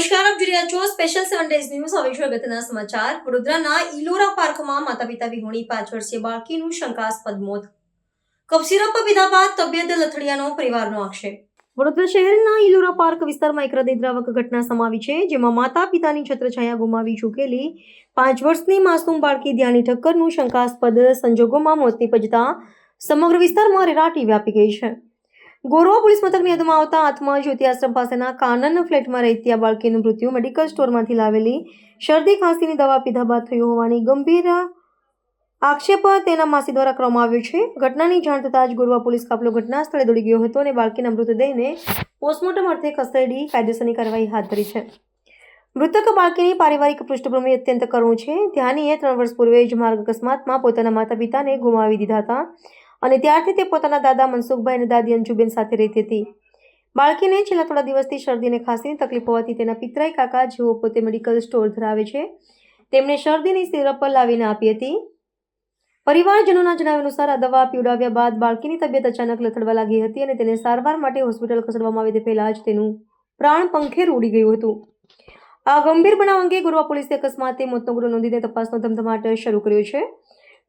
નમસ્કાર આપ જોઈ રહ્યા છો સ્પેશિયલ સેવન ડેઝ ન્યૂઝ હવે છે અગત્યના સમાચાર. વડોદરાના ઇલોરા પાર્કમાં માતા પિતા વિહોણી પાંચ વર્ષીય બાળકીનું શંકાસ્પદ મોત. કપસિરપ પીધા બાદ તબિયત લથડિયાનો પરિવારનો આક્ષેપ. વડોદરા શહેરના ઇલોરા પાર્ક વિસ્તારમાં એક હૃદયદ્રાવક ઘટના સમાવી છે, જેમાં માતા પિતાની છત્રછાયા ગુમાવી ચૂકેલી પાંચ વર્ષની માસૂમ બાળકી ધ્યાની ઠક્કરનું શંકાસ્પદ સંજોગોમાં મોત નીપજતા સમગ્ર વિસ્તારમાં રેરાટી વ્યાપી ગઈ છે. ગોરવા પોલીસ મથકની હદમાં આવતા આત્મા જ્યોતિ આશ્રમ પાસેના કાનન ફ્લેટમાં રહેતી આ બાળકીનું મૃત્યુ. મેડિકલ સ્ટોરમાંથી લાવેલી શરદી, ખાંસીની દવા પીધા બાદ થયું હોવાની ગંભીર આક્ષેપ તેના માસી દ્વારા કરવામાં આવ્યો છે. ઘટનાની જાણ થતાં જ ગોરવા પોલીસ કાફલો ઘટના સ્થળે દોડી ગયો હતો અને બાળકીના મૃતદેહને પોસ્ટમોર્ટમ અર્થે ખસેડી કાયદેસરની કાર્યવાહી હાથ ધરી છે. મૃતક બાળકીની પારિવારિક પૃષ્ઠભૂમિ અત્યંત કરુણ છે. ધ્યાનીએ ત્રણ વર્ષ પૂર્વે જ માર્ગ અકસ્માતમાં પોતાના માતા પિતાને ગુમાવી દીધા હતા. અને ત્યારથી તે પોતાના દાદા મનસુખભાઈ અને દાદી અંજુબેન સાથે રહેતી હતી. બાળકીને છેલ્લા થોડા દિવસથી શરદી અને ખાંસીની તકલીફ હોવાથી તેના પિતરાઈ કાકા જેઓ પોતે મેડિકલ સ્ટોર ધરાવે છે તેમણે શરદીની સિરપ લાવીને આપી હતી. પરિવારજનોના જણાવ્યા અનુસાર આ દવા પીવડાવ્યા બાદ બાળકીની તબિયત અચાનક લથડવા લાગી હતી અને તેને સારવાર માટે હોસ્પિટલ ખસેડવામાં આવી તે પહેલાં જ તેનું પ્રાણ પંખેર ઉડી ગયું હતું. આ ગંભીર બનાવ અંગે ગુરવા પોલીસે અકસ્માતે મોતનો ગુનો નોંધીને તપાસનો ધમધમાટ શરૂ કર્યો છે.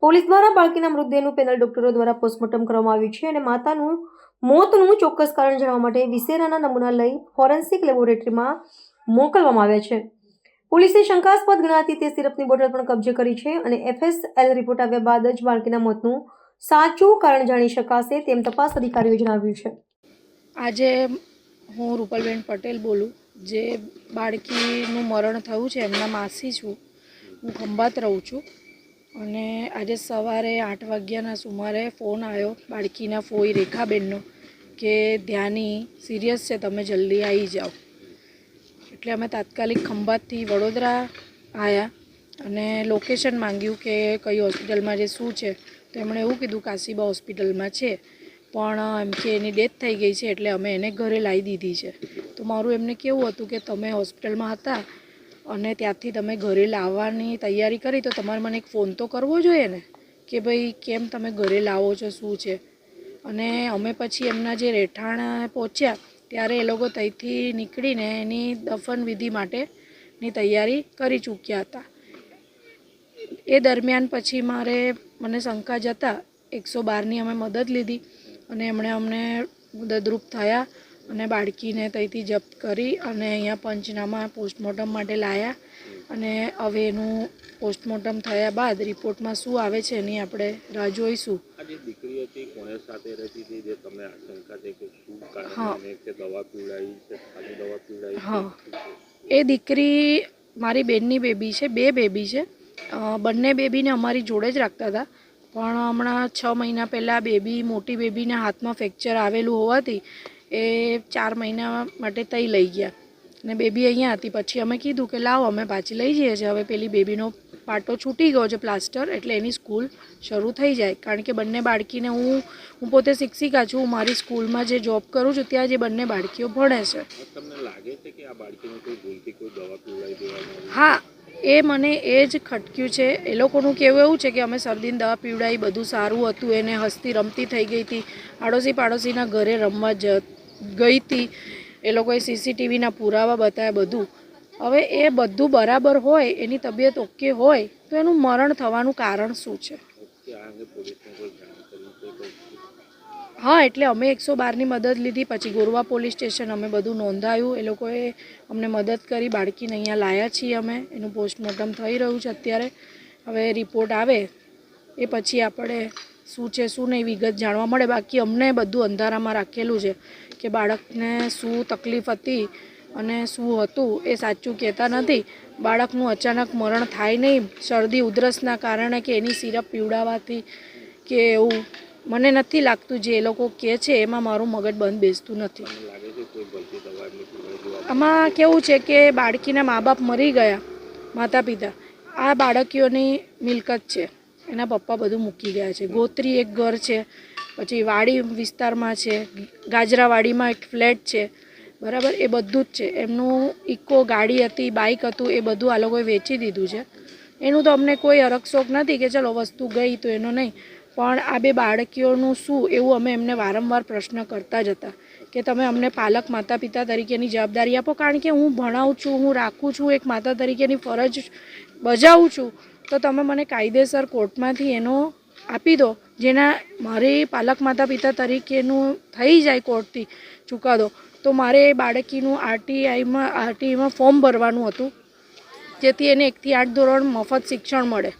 પોલીસ દ્વારા બાળકીના મૃતદેહનું પેનલ ડોક્ટરો દ્વારા પોસ્ટમોર્ટમ કરવામાં આવ્યું છે અને માતાનું મોતનું ચોક્કસ કારણ જાણવા માટે વિસેરાના નમૂના લઈ ફોરેન્સિક લેબોરેટરીમાં મોકલવામાં આવ્યા છે. પોલીસે શંકાસ્પદ ગણાતી તે સિરપની બોટલ પણ કબજે કરી છે અને એફએસએલ રિપોર્ટ આવ્યા બાદ જ બાળકીના મોતનું સાચું કારણ જાણી શકાશે તેમ તપાસ અધિકારીઓએ જણાવ્યું છે. આજે હું રૂપલબેન પટેલ બોલું, જે બાળકીનું મરણ થયું છે, એમના માસી છું. હું ખંભાત રહું છું. અને આજે સવારે આઠ વાગ્યાના સુમારે ફોન આવ્યો બાળકીના ફોઈ રેખાબેનનો કે, ધ્યાની, સિરિયસ છે, તમે જલ્દી આવી જાઓ. એટલે અમે તાત્કાલિક ખંભાતથી વડોદરા આવ્યા અને લોકેશન માંગ્યું કે કઈ હોસ્પિટલમાં જે શું છે. તો એમણે એવું કીધું, કાશીબા હોસ્પિટલમાં છે, પણ એમ કે એની ડેથ થઈ ગઈ છે, એટલે અમે એને ઘરે લાવી દીધી છે. તો મારું એમને કેવું હતું કે, તમે હોસ્પિટલમાં હતા અને ત્યાંથી તમે ઘરે લાવવાની તૈયારી કરી, તો તમારે મને એક ફોન તો કરવો જોઈએ ને? કે ભાઈ, કેમ તમે ઘરે લાવો છો, શું છે? અને અમે પછી એમના જે રહેઠાણ પહોંચ્યા, ત્યારે એ લોકો ત્યાંથી નીકળીને એની દફન વિધિ માટેની તૈયારી કરી ચૂક્યા હતા. એ દરમિયાન પછી મારે, મને શંકા જતા એકસો બારની અમે મદદ લીધી અને એમણે અમને મદદરૂપ થયા. અને બાળકીને ત્યાંથી જપ્ત કરી અને અહીંયા પંચનામા પોસ્ટમોર્ટમ માટે લાયા. અને હવે એનું પોસ્ટમોર્ટમ થયા બાદ રિપોર્ટમાં શું આવે છે એની આપણે રાહ જોઈશું. હા. એ દીકરી મારી બેનની બેબી છે બે બેબી છે. બંને બેબીને અમારી જોડે જ રાખતા હતા. પણ હમણાં છ મહિના પહેલાં બેબી મોટી બેબીને હાથમાં ફ્રેક્ચર આવેલું હોવાથી એ ચાર મહિના માટે તઈ લઈ ગયા. અને બેબી અહીંયા હતી. પછી અમે કીધું કે લાવો અમે પાછી લઈ જઈએ છીએ. હવે પેલી બેબીનો પાટો છૂટી ગયો છે પ્લાસ્ટર એટલે એની સ્કૂલ શરૂ થઈ જાય. કારણ કે બંને બાળકીને હું હું પોતે શિક્ષિકા છું. મારી સ્કૂલમાં જે જોબ કરું છું ત્યાં જે બંને બાળકીઓ ભણે છે. તમને લાગે છે કે આ બાળકીને કોઈ ભૂલથી કોઈ દવા પીવડાવી દેવામાં હા એ મને એ જ ખટક્યું છે. એ લોકોનું કહેવું એવું છે કે અમે શરદીને દવા પીવડાવી બધું સારું હતું. એને હસતી રમતી થઈ ગઈ હતી. આડોશી પાડોશીના ઘરે રમવા જ ગઈ હતી એ લોકોએ સીસીટીવીના પુરાવા બતાવ્યા બધું. હવે એ બધું બરાબર હોય એની તબિયત ઓકે હોય તો એનું મરણ થવાનું કારણ શું છે? હા એટલે અમે એકસો બારની મદદ લીધી પછી ગોરવા પોલીસ સ્ટેશન અમે બધું નોંધાયું એ લોકોએ અમને મદદ કરી બાળકીને અહીંયા લાયા છીએ અમે એનું પોસ્ટમોર્ટમ થઈ રહ્યું છે અત્યારે. હવે રિપોર્ટ આવે એ પછી આપણે શું છે શું નહીં વિગત જાણવા મળે. બાકી અમને બધું અંધારામાં રાખેલું છે. કે બાળકને શું તકલીફ હતી અને શું હતું એ સાચું કહેતા નથી. બાળકનું અચાનક મરણ થાય નહીં શરદી ઉધરસના કારણે કે એની સિરપ પીવડાવવાથી કે એવું. મને નથી લાગતું જે એ લોકો કહે છે એમાં મારું મગજ બંધ બેસતું નથી. આમાં કેવું છે કે બાળકીના મા બાપ મરી ગયા માતા પિતા આ બાળકીઓની મિલકત છે. એના પપ્પા બધું મૂકી ગયા છે. ગોત્રી એક ઘર છે. પછી વાડી વિસ્તારમાં છે, ગાજરાવાડીમાં એક ફ્લેટ છે, બરાબર? એ બધું જ છે. એમનું ઇકો ગાડી હતી, બાઇક હતું, એ બધું આ લોકોએ વેચી દીધું છે. એનું તો અમને કોઈ અરકશોક નથી કે ચલો વસ્તુ ગઈ તો એનો નહીં. પણ આ બે બાળકીઓનું શું એવું અમે એમને વારંવાર પ્રશ્ન કરતા જ હતા કે તમે અમને પાલક માતા પિતા તરીકેની જવાબદારી આપો. કારણ કે હું ભણાવું છું, હું રાખું છું, એક માતા તરીકેની ફરજ બજાવું છું. તો તમે મને કાયદેસર કોર્ટમાંથી એનો આપી દો. જેના મારી પાલક માતા પિતા તરીકેનું થઈ જાય કોર્ટથી ચુકાદો તો મારે એ બાળકીનું આરટીઆઈમાં આરટીઆઈમાં ફોર્મ ભરવાનું હતું. જેથી એને એકથી આઠ ધોરણ મફત શિક્ષણ મળે.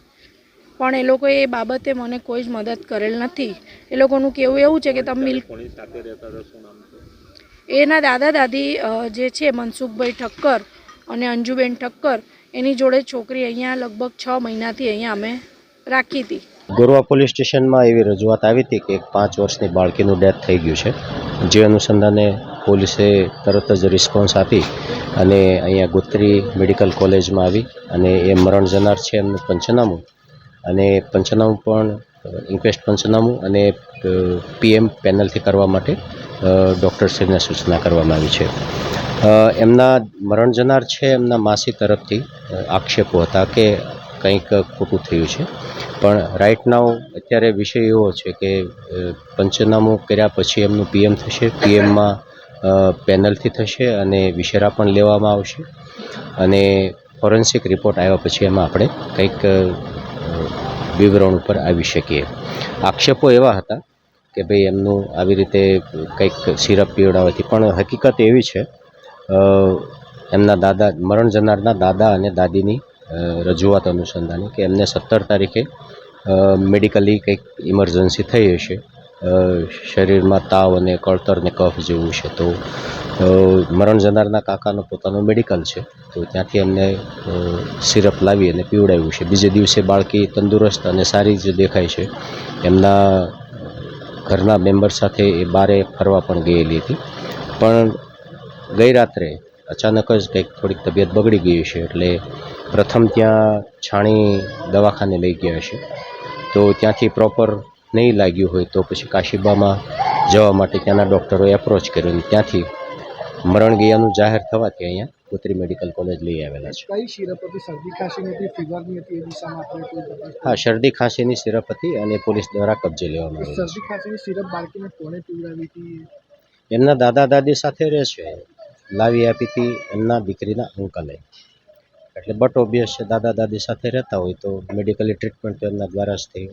પણ એ લોકોએ એ બાબતે મને કોઈ જ મદદ કરેલ નથી. એ લોકોનું કહેવું એવું છે કે તમે મિલ્ક એના દાદા દાદી જે છે મનસુખભાઈ ઠક્કર અને અંજુબેન ઠક્કર એની જોડે છોકરી અહીંયા લગભગ છ મહિનાથી અહીંયા અમે રાખી હતી. ગોરવા પોલીસ સ્ટેશનમાં એવી રજૂઆત આવી હતી કે એક પાંચ વર્ષની બાળકીનું ડેથ થઈ ગયું છે. જે અનુસંધાને પોલીસે તરત જ રિસ્પોન્સ આપી અને અહીંયા ગોત્રી મેડિકલ કોલેજમાં આવી અને એ મરણ જનાર છે એમનું પંચનામું અને પંચનામું પણ, ઇન્ક્વેસ્ટ પંચનામું અને પીએમ પેનલથી કરવા માટે ડૉક્ટરશ્રીને સૂચના કરવામાં આવી છે. એમના મરણ જનાર છે એમના માસી તરફથી આક્ષેપો હતા કે કંઈક ખોટું થયું છે. પણ રાઇટ નાવ અત્યારે વિષય એવો છે કે પંચનામું કર્યા પછી એમનું પીએમ થશે. પીએમમાં પેનલથી થશે અને વિશેરા પણ લેવામાં આવશે. અને ફોરેન્સિક રિપોર્ટ આવ્યા પછી એમાં આપણે કંઈક વિવરણ ઉપર આવી શકીએ. આક્ષેપો એવા હતા કે ભાઈ એમનું આવી રીતે કંઈક સિરપ પીવડાવવાથી, પણ હકીકત એવી છે એમના દાદા, મરણ જનારના દાદા અને દાદીની રજૂઆત અનુસંધાને કે એમને સત્તર તારીખે મેડિકલી કંઈક ઇમરજન્સી થઈ હશે. શરીરમાં તાવ અને કળતર ને કફ જેવું છે તો મરણ જનારના કાકાનો પોતાનો મેડિકલ છે. તો ત્યાંથી એમને સિરપ લાવી અને પીવડાવ્યું છે. બીજે દિવસે બાળકી તંદુરસ્ત અને સારી જ દેખાય છે. એમના ઘરના મેમ્બર સાથે એ બારે ફરવા પણ ગયેલી હતી. પણ ગઈ રાત્રે અચાનક જ કંઈક થોડીક તબિયત બગડી ગઈ છે એટલે પ્રથમ ત્યાં છાણી દવાખાને લઈ ગયા છે. તો ત્યાંથી પ્રોપર નહીં લાગ્યું હોય તો પછી કાશીબામાં જવા માટે ત્યાંના ડૉક્ટરોએ એપ્રોચ કર્યો અને ત્યાંથી મરણ ગયાનું જાહેર થવાથી અહીંયા પુત્રી મેડિકલ કોલેજ લઈ આવેલા છે. કઈ સિરપ હતી? શરદી ખાંસીની હતી ફીવરની હતી એ દિશામાં આપણે કોઈ હા શરદી ખાંસીની સિરપ હતી અને પોલીસ દ્વારા કબજે લેવામાં આવી શરદી ખાંસીની સિરપ બાળકીને કોણે પીવડાવી હતી? એમના દાદા દાદી સાથે રહે છે. લાવી આપી હતી એમના દીકરીના અંકલે. એટલે બટ ઓબ્વિયસ છે દાદા દાદી સાથે રહેતા હોય તો મેડિકલી ટ્રીટમેન્ટ તો એમના દ્વારા જ થઈ.